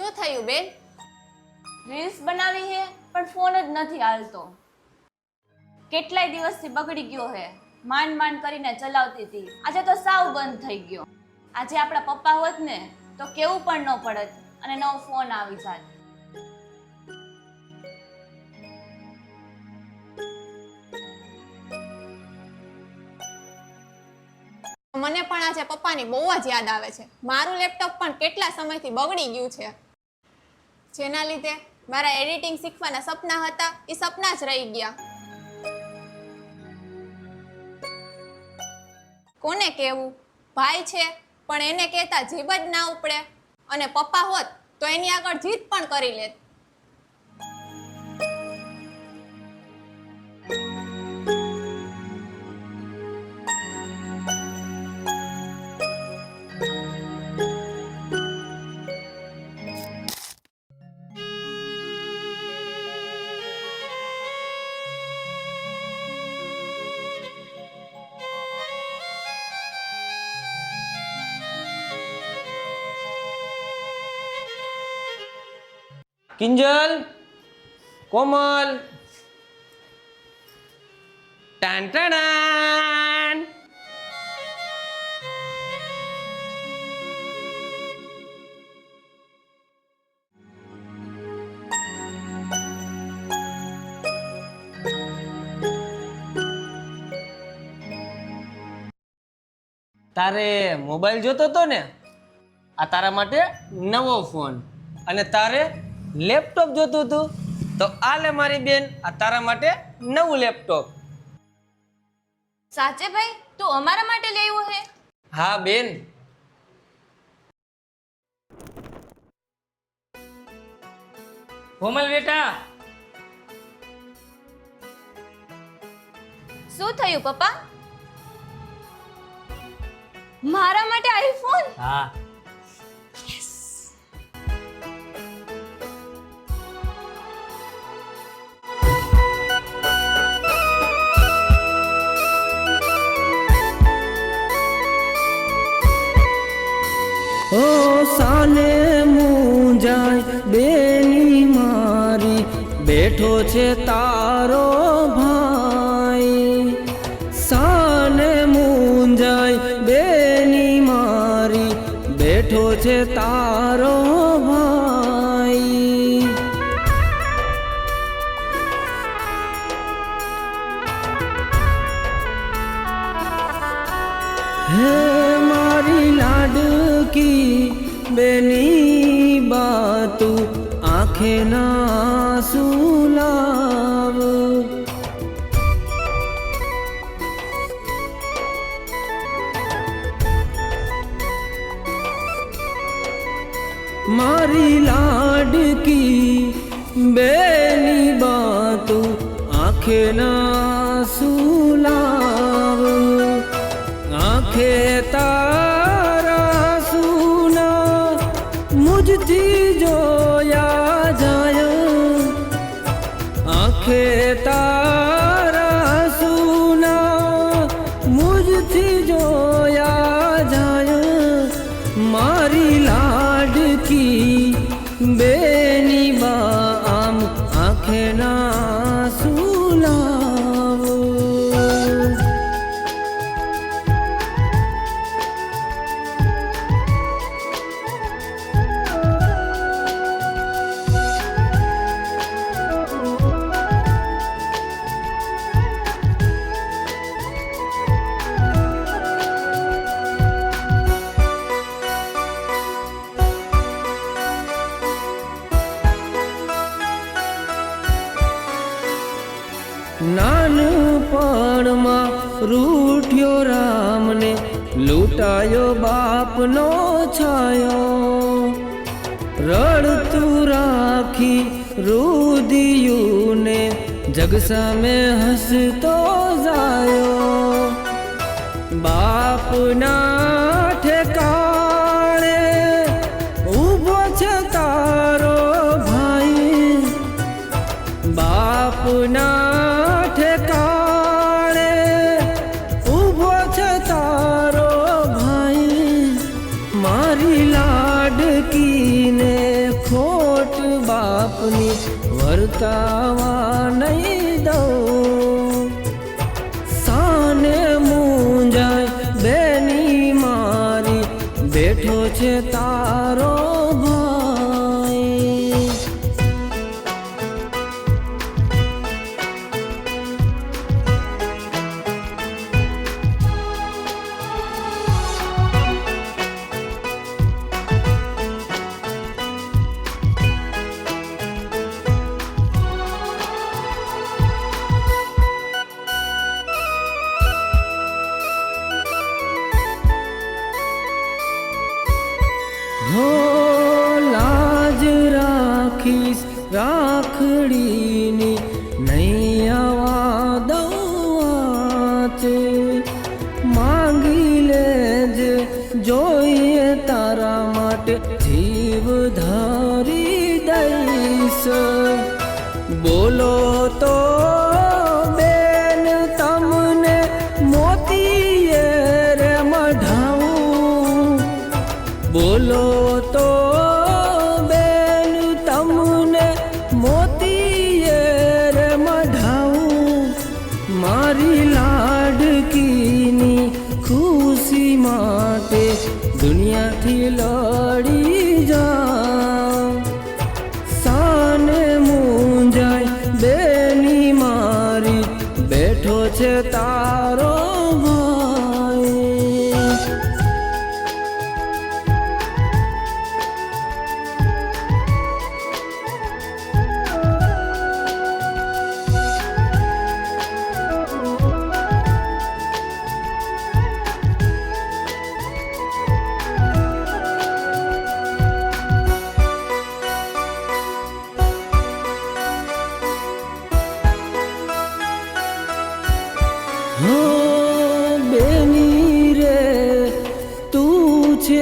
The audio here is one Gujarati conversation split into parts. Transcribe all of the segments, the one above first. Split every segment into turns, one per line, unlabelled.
શું થયું, બેન?
રીલ્સ બનાવી હે, પણ ફોન જ નથી હાલતો. કેટલાય દિવસથી બગડી ગયો હે. માંડ માંડ કરીને ચલાવતી હતી. આજે તો સાવ બંધ થઈ ગયો. આજે આપણા પપ્પા હોત ને, તો કેવું પણ ન પડત અને નવો ફોન આવી જાત.
મને પણ આજે પપ્પાની બહુ જ યાદ આવે છે. મારું લેપટોપ પણ કેટલા સમયથી બગડી ગયું છે. જેના લીધે મારા એડિટિંગ શીખવાના સપના હતા, એ સપના જ રહી ગયા. કોને કહેવું? ભાઈ છે, પણ એને કહેતા જીભ જ ના ઉપડે. અને પપ્પા હોત તો એની આગળ જીત પણ કરી લેત.
કિંજલ, કોમલ. ટાન ટાણાન. તારે મોબાઈલ જોતો હતો ને? આ તારા માટે નવો ફોન. અને તારે લેપટોપ જોતું હતું? તો આ લે મારી બેન આ તારા માટે નવું લેપટોપ.
સાચે ભાઈ? તું અમારા માટે લેવું હે?
હા બેન.
કોમલ બેટા.
શું થયું પપ્પા? મારા માટે આઈફોન
હા.
ઓ સાને મુંજાય બેની મારી બેઠો છે તારો ભાઈ સાને મુંજાય બેની મારી બેઠો છે તારો બેની બાતુ આંખે ના સુલાવ. મારી લાડકી બેની બાતુ આંખે ના સુલાવ જોયા જાય. આંખે તારા સુના મુજથી જોયા જાય. મારી લાડકી બેની બા આમ આંખે ના નાનપણમાં રૂઠ્યો રામને લૂંટાયો બાપનો છાયો. રડતું રાખી રુદિયુને જગ સામે હસતો જાયો. બાપના વર્તાવા નહીં દઉં. સાને મૂંજાય બેની મારી. બેઠો છે તારો રાખીશ રાખડીની નહીં આવા દવાચે. માંગી લેજે, જોઈએ તારા માટે જીવ ધારી દઈશ. બોલો તો માટે દુનિયાથી લડી જાઉં. સાને મૂંજાય બેની મારી બેઠો છે તારો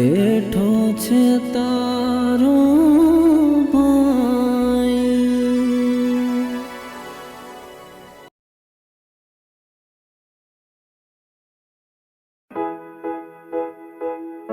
મારી બેઠો છે તારો